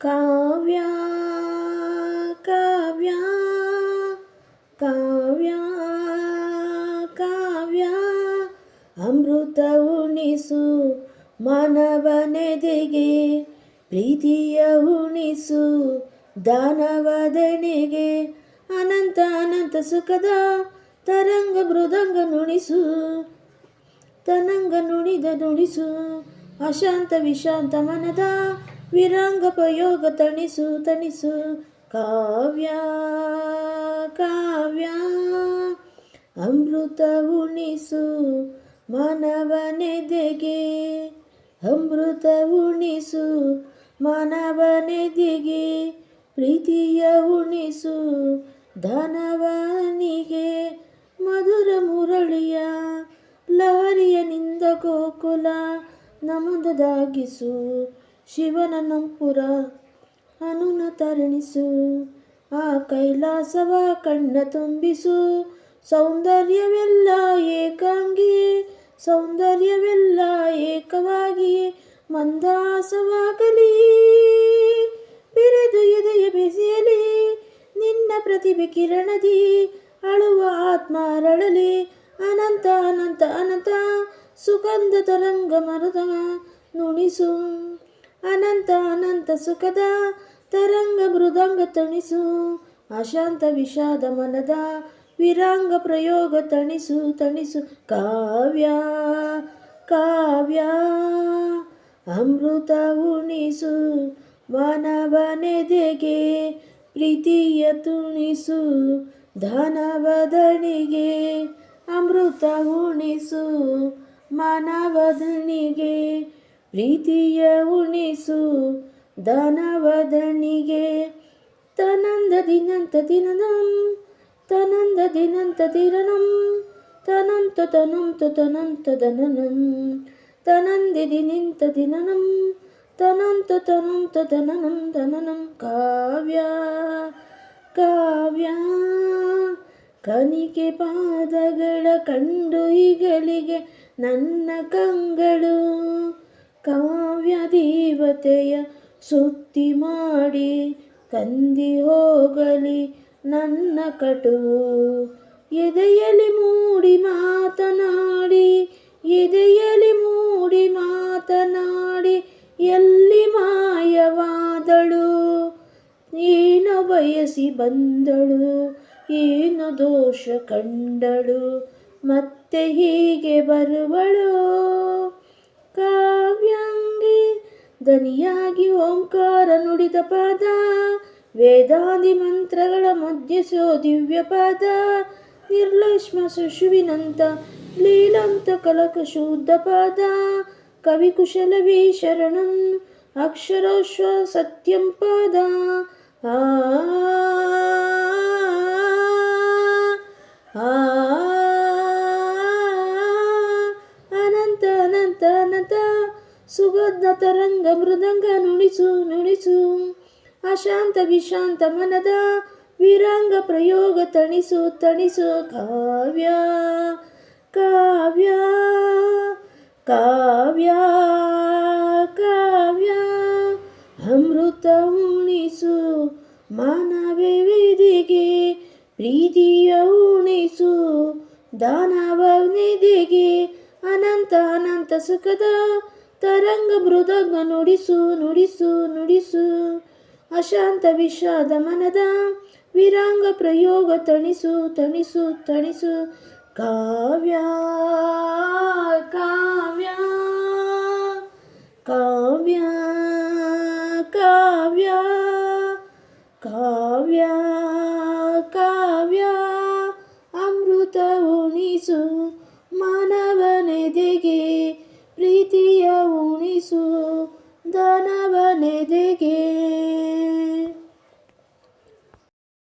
ಕಾವ್ಯ ಕಾವ್ಯ ಕಾವ್ಯ ಕಾವ್ಯ. ಅಮೃತ ಉಣಿಸು ಮಾನವನೆದೆಗೆ ಪ್ರೀತಿಯ ಉಣಿಸು ದಾನವದನೆಗೆ ಅನಂತ ಅನಂತ ಸುಖದ ತರಂಗ ಮೃದಂಗ ನುಣಿಸು, ತನಂಗ ನುಡಿದ ನುಡಿಸು ಅಶಾಂತ ವಿಶಾಂತ ಮನದ ವಿರಾಂಗ ಪ್ರಯೋಗ ತಣಿಸು ತಣಿಸು. ಕಾವ್ಯ ಕಾವ್ಯ. ಅಮೃತ ಉಣಿಸು ಮನವನೆದೆಗೆ. ಅಮೃತ ಉಣಿಸು ಮನವನೆದೆಗೆ. ಪ್ರೀತಿಯ ಉಣಿಸು ಧನವನಿಗೆ. ಮಧುರ ಮುರಳಿಯ ಲಹರಿಯನಿಂದ ಗೋಕುಲ ನಮದದಾಗಿಸು ಶಿವನ ನಂಪುರ ಅನುನ ತರಣಿಸು ಆ ಕೈಲಾಸವ ಕಣ್ಣ ತುಂಬಿಸು. ಸೌಂದರ್ಯವೆಲ್ಲ ಏಕಾಂಗಿ, ಸೌಂದರ್ಯವೆಲ್ಲ ಏಕವಾಗಿ ಮಂದಾಸವಾಗಲಿ. ಬೆರೆದು ಎದೆಯ ಬೆಸೆಯಲಿ, ನಿನ್ನ ಪ್ರತಿಭೆ ಕಿರಣದಿ, ಅಳುವ ಆತ್ಮ ಅರಳಲಿ. ಅನಂತ ಅನಂತ ಅನಂತ, ಸುಗಂಧ ತರಂಗ ಮರದ ನುಣಿಸು. ಅನಂತ ಅನಂತ ಸುಖದ ತರಂಗ ಮೃದಂಗ ತಣಿಸು, ಅಶಾಂತ ವಿಷಾದ ಮನದ ವಿರಾಂಗ ಪ್ರಯೋಗ ತಣಿಸು ತಣಿಸು. ಕಾವ್ಯ ಕಾವ್ಯ, ಅಮೃತ ಉಣಿಸು, ಮಾನವನೆದೆಗೆ ಪ್ರೀತಿಯ ತುಣಿಸು ಧನವದನಿಗೆ ಅಮೃತ ಉಣಿಸು ಮಾನವದನಿಗೆ ಪ್ರೀತಿಯ ಉಣಿಸು ದನವದನಿಗೆ. ತನಂದ ದಿನಂತ ದಿನನಂ, ತನಂದ ದಿನಂತ ದಿನನಂ, ತನಂತ ತನಂತ ತನಂತ ದನನಂ. ತನಂದಿ ದಿನಿಂತ ದಿನನಂ, ತನಂತ ತನಂತ ದನನಂ ದನನಂ. ಕಾವ್ಯ ಕಾವ್ಯ, ಕನಿಕೆ ಪಾದಗಳ ಕಂಡು ಈಗಲಿಗೆ ನನ್ನ ಕಂಗಳು. ದೇವತೆಯ ಸುತ್ತಿ ಮಾಡಿ ಕಂದಿ ಹೋಗಲಿ ನನ್ನ ಕಟು ಎದೆಯಲ್ಲಿ ಮೂಡಿ ಮಾತನಾಡಿ, ಎದೆಯಲ್ಲಿ ಮೂಡಿ ಮಾತನಾಡಿ, ಎಲ್ಲಿ ಮಾಯವಾದಳು? ಏನು ಬಯಸಿ ಬಂದಳು, ಏನು ದೋಷ ಕಂಡಳು, ಮತ್ತೆ ಹೀಗೆ ಬರುವಳು? ಕಾವ್ಯಾಂಗಿ ದನಿಯಾಗಿ ಓಂಕಾರ ನುಡಿದ ಪಾದ, ವೇದಾದಿ ಮಂತ್ರಗಳ ಮಧ್ಯಸೋ ದಿವ್ಯ ಪಾದ, ನಿರ್ಲಕ್ಷ್ಮ ಸುಶುವಿನಂತ ಲೀಲಂತ ಕಲಕ ಶುದ್ಧ ಪಾದ, ಕವಿ ಕುಶಲವೇ ಶರಣಂ ಅಕ್ಷರೋಶ್ವ ಸತ್ಯಂ ಪಾದ, ಆ ಸುಗಂಧ ತರಂಗ ಮೃದಂಗ ನುಡಿಸು ನುಡಿಸು ಅಶಾಂತ ವಿಶಾಂತ ಮನದ ವಿರಾಂಗ ಪ್ರಯೋಗ ತಣಿಸು ತಣಿಸು. ಕಾವ್ಯ ಕಾವ್ಯ ಕಾವ್ಯ ಕಾವ್ಯ. ಅಮೃತ ಉಣಿಸು, ಮಾನವೇ ವೇದಿಗೆ. ಪ್ರೀತಿಯ ಉಣಿಸು, ದಾನವ ನಿಧಿಗೆ ಅನಂತ ಅನಂತ ಸುಖದ ತರಂಗ ಮೃದಂಗ ನುಡಿಸು ನುಡಿಸು ನುಡಿಸು. ಅಶಾಂತ ವಿಷಾದ ಮನದ ವಿರಾಂಗ ಪ್ರಯೋಗ ತಣಿಸು ತಣಿಸು ತಣಿಸು. ಕಾವ್ಯ ಕಾವ್ಯ ಕಾವ್ಯ ಕಾವ್ಯ ಕಾವ್ಯ ಕಾವ್ಯ. ಅಮೃತ ಉಣಿಸು